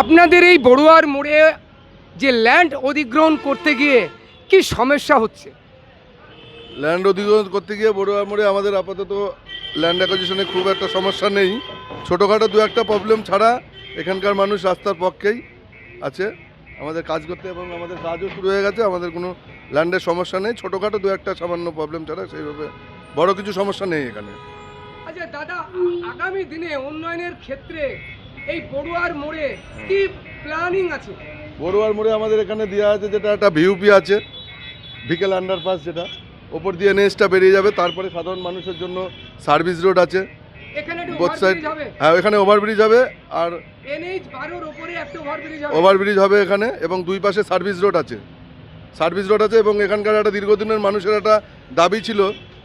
আপনাদের এই বড়ুয়ার মোড়ে যে ল্যান্ড অধিগ্রহণ করতে গিয়ে কি সমস্যা হচ্ছে? ল্যান্ড অধিগ্রহণ করতে গিয়ে বড়ুয়া মোড়ে আমাদের আপাতত ল্যান্ড অ্যাকোজিশনে খুব একটা সমস্যা নেই। ছোটোখাটো দু একটা প্রবলেম ছাড়া এখানকার মানুষ রাস্তার পক্ষেই আছে। আমাদের কাজ করতে এবং আমাদের কাজও শুরু হয়ে গেছে আমাদের কোনো ল্যান্ডের সমস্যা নেই। ছোটোখাটো দু একটা সামান্য প্রবলেম ছাড়া সেইভাবে বড় কিছু সমস্যা নেই এখানে। আচ্ছা দাদা আগামী দিনে উন্নয়নের ক্ষেত্রে এই বড়ুয়ার মোড়ে কি প্ল্যানিং আছে? বড়ুয়ার মোড়ে আমাদের এখানে দেওয়া আছে যেটা একটা ভিউপি আছে বিকেল আন্ডারপাস যেটা। ওপর দিয়ে এনএসটা বেরিয়ে যাবে তারপরে সাধারণ মানুষের জন্য সার্ভিস রোড আছে। হ্যাঁ এখানে ওভারব্রিজ হবে আর ওভারব্রিজ হবে। এখানে এবং দুই পাশে সার্ভিস রোড আছে। সার্ভিস রোড আছে এবং এখানকার একটা দীর্ঘদিনের মানুষের একটা দাবি ছিল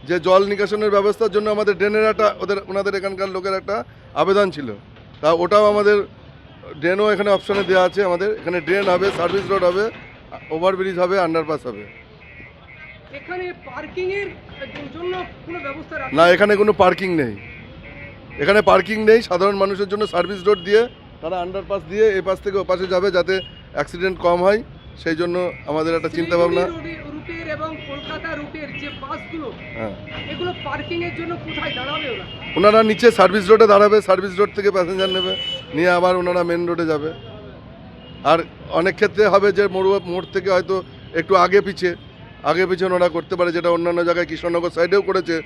যে জল নিকাশনের ব্যবস্থার জন্য আমাদের ড্রেনের একটা ওদের ওনাদের এখানকার লোকের একটা আবেদন ছিল। তা ওটাও আমাদের ড্রেনও এখানে অপশানে দেওয়া আছে আমাদের এখানে ড্রেন হবে সার্ভিস রোড হবে ওভারব্রিজ হবে আন্ডারপাস হবে। না এখানে কোনো পার্কিং নেই। এখানে পার্কিং নেই সাধারণ মানুষের জন্য সার্ভিস রোড দিয়ে তারা আন্ডারপাস দিয়ে এ পাশ থেকে ও পাশে যাবে যাতে অ্যাক্সিডেন্ট কম হয় সেই জন্য আমাদের একটা চিন্তা ভাবনা শিলিগুড়ি রুটে- রুটের এবং কলকাতা রুটের যে বাসগুলো হ্যাঁ। এগুলো পার্কিং এর জন্য কোথায় দাঁড়াবে ওরা? ওনারা নিচে সার্ভিস রোডে দাঁড়াবে সার্ভিস রোড থেকে প্যাসেঞ্জার নেবে নিয়ে আবার ওনারা মেন রোডে যাবে। আর অনেক ক্ষেত্রে হবে যে মোড় মোড় থেকে হয়তো একটু আগে পিছে আগে পিছে ওনারা করতে পারে যেটা অন্যান্য জায়গায় কৃষ্ণনগর সাইডেও করেছে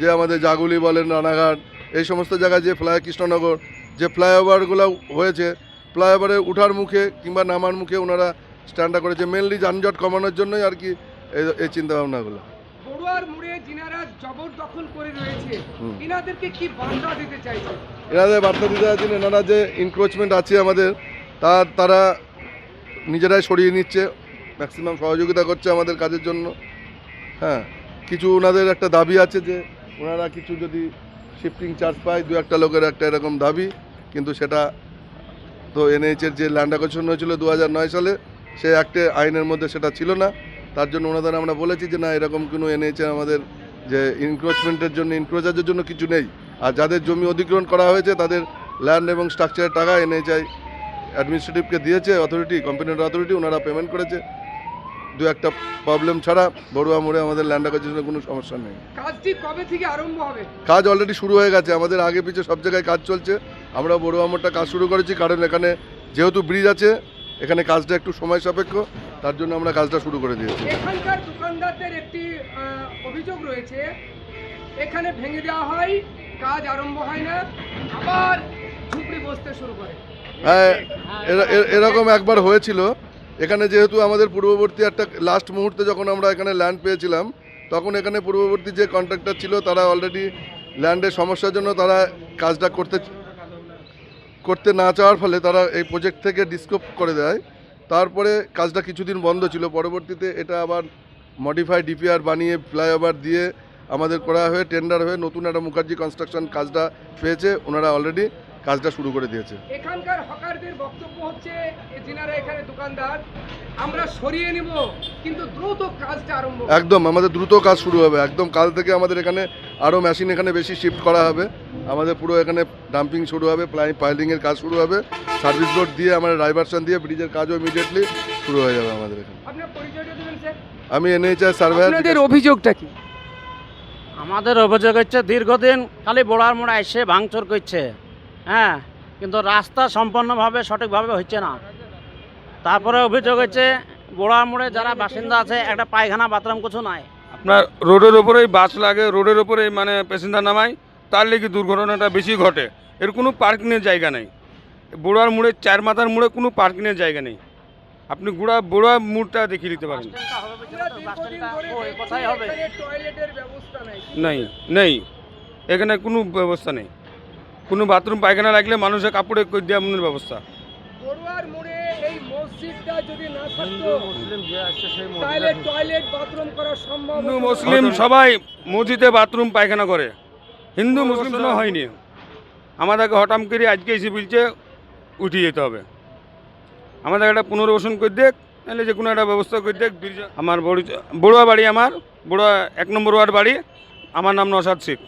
যে আমাদের জাগুলি বলেন রানাঘাট এই সমস্ত জায়গায় যে ফ্লাই কৃষ্ণনগর যে ফ্লাইওভারগুলো হয়েছে ফ্লাইওভারে উঠার মুখে কিংবা নামার মুখে ওনারা স্ট্যান্ডটা করেছে। মেনলি যানজট কমানোর জন্যই আর কি এই- এই চিন্তাভাবনাগুলো। বড়ুয়ার মোড়ে যিনারা জবরদখল করে রয়েছে। কি বার্তা দিতে চাইছে এনাদের বার্তা দিতে আছেন এনারা যে ইনক্রোচমেন্ট আছে আমাদের তা তারা নিজেরাই সরিয়ে নিচ্ছে ম্যাক্সিমাম সহযোগিতা করছে আমাদের কাজের জন্য। হ্যাঁ কিছু ওনাদের একটা দাবি আছে যে ওনারা কিছু যদি শিফটিং চার্জ পায় দু একটা লোকের একটা এরকম দাবি কিন্তু সেটা তো এনএইচের যে ল্যান্ড অ্যাকোশন হয়েছিল দু নয় সালে সে একটা আইনের মধ্যে সেটা ছিল না। তার জন্য ওনাদের আমরা বলেছি যে না এরকম কোনো এনএইচে আমাদের যে ইনক্রোচমেন্টের জন্য ইনক্রোচারের জন্য কিছু নেই। আর যাদের জমি অধিগ্রহণ করা হয়েছে তাদের ল্যান্ড এবং স্ট্রাকচারের টাকা এনএইচআই অ্যাডমিনিস্ট্রেটিভকে দিয়েছে অথরিটি কম্পিটেন্ট অথরিটি ওনারা পেমেন্ট করেছে। দু একটা প্রবলেম ছাড়া বড়ুয়া মোড়ে আমাদের ল্যান্ড অ্যাকোজিশনের কোনো সমস্যা নেই। কাজটি কবে থেকে আরম্ভ হবে? কাজ অলরেডি শুরু হয়ে গেছে। আমাদের আগে পিছে সব জায়গায় কাজ চলছে। আমরা বড়ুয়া মোড়টা কাজ শুরু করেছি কারণ এখানে যেহেতু ব্রিজ আছে এখানে কাজটা একটু সময় সাপেক্ষ তার জন্য আমরা কাজটা শুরু করে দিয়েছি। এখানকার দোকানদারদের একটি অভিযোগ রয়েছে। এখানে ভেঙে দেওয়া হয় কাজ আরম্ভ হয় না আবার ঝুপড়ি বসতে শুরু করে। হ্যাঁ এরা- এরকম একবার হয়েছিল। এখানে যেহেতু আমাদের পূর্ববর্তী একটা লাস্ট মুহূর্তে যখন আমরা এখানে ল্যান্ড পেয়েছিলাম তখন এখানে পূর্ববর্তী যে কন্ট্রাক্টর ছিল তারা অলরেডি ল্যান্ডের সমস্যার জন্য তারা কাজটা করতে করতে না চাওয়ার ফলে তারা এই প্রজেক্ট থেকে ডিসকোপ করে দেয়। তারপরে কাজটা কিছুদিন বন্ধ ছিল। পরবর্তীতে এটা আবার মডিফাই ডিপিআর বানিয়ে ফ্লাইওভার দিয়ে আমাদের করা হয়ে টেন্ডার হয়ে নতুন একটা মুখার্জি কনস্ট্রাকশন কাজটা পেয়েছে। ওনারা অলরেডি কাজটা শুরু করে দিয়েছে। এখানকার হকারদের বক্তব্য হচ্ছে যিনারা এখানে দোকানদার আমরা সরিয়ে নিব কিন্তু দ্রুত কাজটা আরম্ভ একদম আমাদের দ্রুত কাজ শুরু হবে। একদম কাল থেকে আমাদের এখানে আরও মেশিন এখানে বেশি শিফট করা হবে। আমাদের পুরো এখানে ডাম্পিং শুরু হবে প্লাই পাইলিংয়ের কাজ শুরু হবে। সার্ভিস রোড দিয়ে আমাদের ডাইভারশন দিয়ে ব্রিজের কাজও ইমিডিয়েটলি শুরু হয়ে যাবে আমাদের এখানে। আমি এনএইচআই সার্ভে আপনাদের অভিযোগটা কি? আমাদের অভিযোগ হচ্ছে দীর্ঘদিন খালি বোড়ার মোড়া এসে ভাঙচুর করছে। হ্যাঁ কিন্তু রাস্তা সম্পূর্ণভাবে সঠিকভাবে হচ্ছে না। তারপরে অভিযোগ হচ্ছে বোড়ার মোড়ে যারা বাসিন্দা আছে একটা পায়খানা বাথরুম কিছু নাই। আপনার রোডের ওপরেই বাস লাগে, রোডের ওপরেই মানে প্যাসেঞ্জার নামায়, তার লেগে দুর্ঘটনাটা বেশি ঘটে। এর কোনো পার্কিংয়ের জায়গা নেই। বুড়ার মোড়ে, চার মাথার মোড়ে কোনো পার্কিংয়ের জায়গা নেই। আপনি গুড়া, বুড়া মোড়টা দেখিয়ে দিতে পারেন। নাই, নেই। এখানে কোনো ব্যবস্থা নেই। কোনো বাথরুম পায়খানা লাগলে মানুষের কাপড়ে দেওয়া ব্যবস্থা। মসজিদটা যদি না থাকতো তাহলে টয়লেট বাথরুম করা সম্ভব হিন্দু মুসলিম সবাই মসজিদে বাথরুম পায়খানা করে। হিন্দু মুসলিম কোনো হয়নি। আমাদেরকে হঠাৎ করে আজকে এসে বলছে উঠিয়ে যেতে হবে। আমাদের একটা পুনর্বাসন করে দেখ নাহলে যে কোনো একটা ব্যবস্থা করে দেখ আমার বড় বড়ুয়া বাড়ি আমার বড়ুয়া এক নম্বর ওয়ার্ড বাড়ি। আমার নাম নসাদ শেখ।